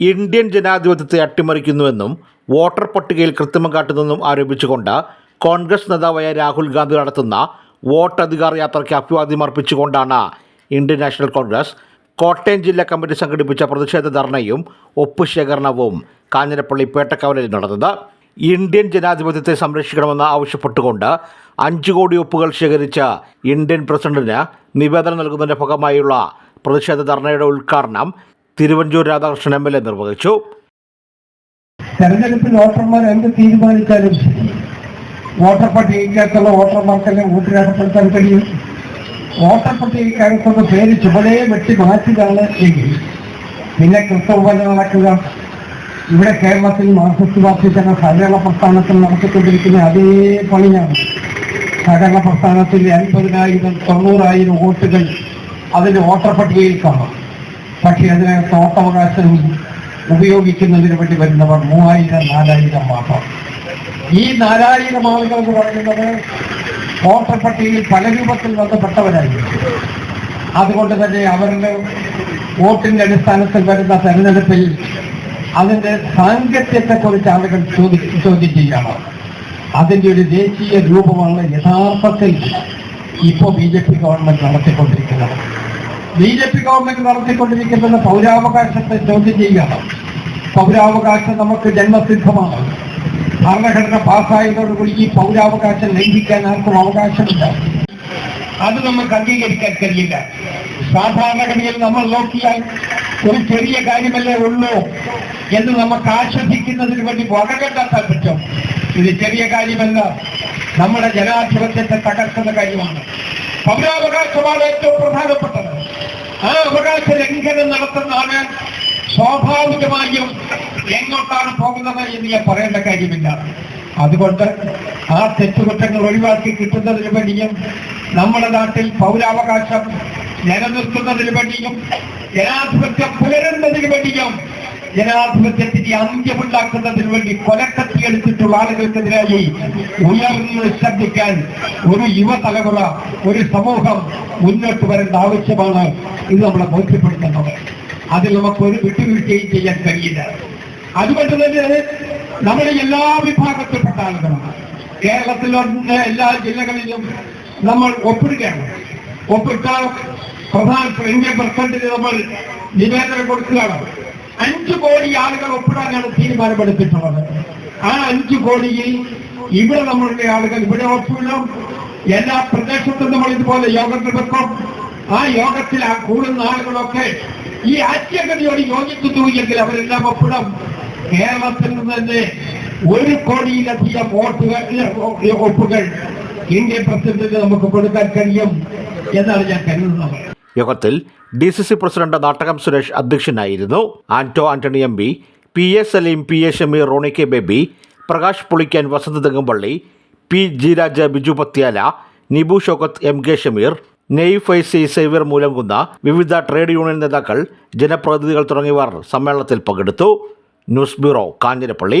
Indian ജനാധിപത്യത്തെ അട്ടിമറിക്കുന്നുവെന്നും voter പട്ടികയിൽ കൃത്രിമം കാട്ടുന്നെന്നും ആരോപിച്ചുകൊണ്ട് കോൺഗ്രസ് നേതാവായ രാഹുൽ ഗാന്ധി നടത്തുന്ന വോട്ട് അധികാർ യാത്രയ്ക്ക് അഭിവാദ്യം അർപ്പിച്ചുകൊണ്ടാണ് ഇന്ത്യൻ നാഷണൽ കോൺഗ്രസ് കോട്ടയം ജില്ലാ കമ്മിറ്റി സംഘടിപ്പിച്ച പ്രതിഷേധ ധർണയും ഒപ്പുശേഖരണവും കാഞ്ഞിരപ്പള്ളി പേട്ടക്കവലയിൽ നടന്നത്. ഇന്ത്യൻ ജനാധിപത്യത്തെ സംരക്ഷിക്കണമെന്ന് ആവശ്യപ്പെട്ടുകൊണ്ട് അഞ്ച് കോടി ഒപ്പുകൾ ശേഖരിച്ച ഇന്ത്യൻ പ്രസിഡന്റിന് നിവേദനം നൽകുന്നതിന്റെ ഭാഗമായുള്ള പ്രതിഷേധ ധർണയുടെ ഉദ്ഘാടനം Thiruvanchoor Radhakrishnan M L A നിർവഹിച്ചു. തെരഞ്ഞെടുപ്പിൽ വോട്ടർമാർ എന്ത് തീരുമാനിച്ചാലും വോട്ടർ പട്ടികയ്ക്കകത്തുള്ള വോട്ടർമാർക്കെല്ലാം വോട്ട് രേഖപ്പെടുത്താൻ കഴിയും. വോട്ടർ പട്ടികയ്ക്കകത്തുള്ള പേര് ചുവടെ വെട്ടി മാറ്റുകയാണ് എങ്കിൽ പിന്നെ കൃത്യപോലെ നടക്കുക. ഇവിടെ കേരളത്തിൽ മാർക്സിസ്റ്റ് പാർട്ടി തന്നെ സഹകരണ പ്രസ്ഥാനത്തിൽ നടത്തിക്കൊണ്ടിരിക്കുന്ന അതേ പണിയാണ്. സഹകരണ പ്രസ്ഥാനത്തിൽ അൻപതിനായിരം തൊണ്ണൂറായിരം വോട്ടുകൾ അതിന് വോട്ടർ പട്ടികയിൽ കാണാം. പക്ഷേ അതിനെ വോട്ടവകാശം ഉപയോഗിക്കുന്നതിന് വേണ്ടി വരുന്നവർ മൂവായിരം നാലായിരം മാത്രം. ഈ നാലായിരം ആളുകൾ എന്ന് പറയുന്നത് വോട്ടർ പട്ടികയിൽ പല രൂപത്തിൽ ബന്ധപ്പെട്ടവരായിരിക്കും. അതുകൊണ്ട് തന്നെ അവരുടെ വോട്ടിന്റെ അടിസ്ഥാനത്തിൽ വരുന്ന തെരഞ്ഞെടുപ്പിൽ അതിന്റെ സാങ്കത്യത്തെക്കുറിച്ച് ആളുകൾ ചോദി ചോദ്യം ചെയ്യണം അതിന്റെ ഒരു ദേശീയ രൂപമാണ് യഥാർത്ഥത്തിൽ ഇപ്പോൾ ബി ജെ പി ഗവൺമെന്റ് നടത്തിക്കൊണ്ടിരിക്കുന്നത്. ബി ജെ പി ഗവൺമെന്റ് നടത്തിക്കൊണ്ടിരിക്കുന്നത് പൗരാവകാശത്തെ ചോദ്യം ചെയ്യുകയാണ് പൗരാവകാശം നമുക്ക് ജന്മസിദ്ധമാണ്. ഭരണഘടന പാസ്സായതോടുകൂടി ഈ പൗരാവകാശം ലംഘിക്കാൻ ആർക്കും അവകാശമില്ല. അത് നമുക്ക് അംഗീകരിക്കാൻ കഴിയില്ല. സാധാരണഗതിയിൽ നമ്മൾ നോക്കിയാൽ ഒരു ചെറിയ കാര്യമല്ലേ ഉള്ളൂ എന്ന് നമുക്ക് ആശ്വസിക്കുന്നതിന് വേണ്ടി വകകെട്ടാൻ പറ്റും ഇത് ചെറിയ കാര്യമല്ല. നമ്മുടെ ജനാധിപത്യത്തെ തകർക്കുന്ന കാര്യമാണ്. പൗരാവകാശമാണ് ഏറ്റവും പ്രധാനപ്പെട്ടത്. ആ അവകാശ ലംഘനം നടത്തുന്നതാണ് സ്വാഭാവികമായും എങ്ങോട്ടാണ് പോകുന്നത് എന്ന് ഞാൻ പറയേണ്ട കാര്യമില്ല. അതുകൊണ്ട് ആ തെറ്റുകുറ്റങ്ങൾ ഒഴിവാക്കി കിട്ടുന്നതിന് വേണ്ടിയും നമ്മുടെ നാട്ടിൽ പൗരാവകാശം നിലനിർത്തുന്നതിന് വേണ്ടിയും ജനാധിപത്യം പുലരുന്നതിന് വേണ്ടിയും ജനാധിപത്യത്തിന്റെ അന്ത്യമുണ്ടാക്കുന്നതിന് വേണ്ടി കൊലക്കത്തി എടുത്തിട്ടുള്ള ആളുകൾക്കെതിരായി ഉയർന്ന് ശ്രദ്ധിക്കാൻ ഒരു യുവതലമുറ ഒരു സമൂഹം മുന്നോട്ട് വരേണ്ട ആവശ്യമാണ് ഇത് നമ്മളെ ബോധ്യപ്പെടുത്തുന്നത്. അതിൽ നമുക്ക് ഒരു വിട്ടുവീഴ്ചയും ചെയ്യാൻ കഴിയില്ല. അതുകൊണ്ട് തന്നെ നമ്മുടെ എല്ലാ വിഭാഗത്തിൽപ്പെട്ട ആളുകളും കേരളത്തിലെ എല്ലാ ജില്ലകളിലും നമ്മൾ ഒപ്പിടുകയാണ്. ഒപ്പിട്ട പ്രധാന ഇന്ത്യൻ പ്രസിഡന്റിന് നമ്മൾ നിവേദനം കൊടുക്കുകയാണ്. അഞ്ചു കോടി ആളുകൾ ഒപ്പിടാനാണ് തീരുമാനമെടുത്തിട്ടുള്ളത്. ആ അഞ്ചു കോടിയിൽ ഇവിടെ നമ്മളുടെ ആളുകൾ ഇവിടെ ഒപ്പിടും. എല്ലാ പ്രദേശത്തും നമ്മൾ ഇതുപോലെ യോഗത്തിൽ വെക്കും ആ യോഗത്തിൽ ആ കൂടുന്ന ആളുകളൊക്കെ ഈ ആശയഗതിയോട് യോജിക്കുന്നുവെങ്കിൽ അവരെല്ലാം ഒപ്പിടും. കേരളത്തിൽ നിന്ന് തന്നെ ഒരു കോടിയിലധികം വോട്ടുകൾ ഒപ്പുകൾ ഇന്ത്യൻ പ്രസിഡന്റിന് നമുക്ക് കൊടുക്കാൻ കഴിയും എന്നാണ് ഞാൻ കരുതുന്നത്. യോഗത്തിൽ D C C president Nattakam Suresh അധ്യക്ഷനായിരുന്നു. Anto Antony M P P A Saleem P A Shameer Roni K Baby Prakash Pulickan Vasanth Thengumpally P G Raja Biju Pathyala Nibu Shoukath M K Shameer നെയ് Faizy Xavier മൂലംകുന്ന വിവിധ trade union നേതാക്കൾ ജനപ്രതിനിധികൾ തുടങ്ങിയവർ സമ്മേളനത്തിൽ പങ്കെടുത്തു. News bureau Kanjirappally.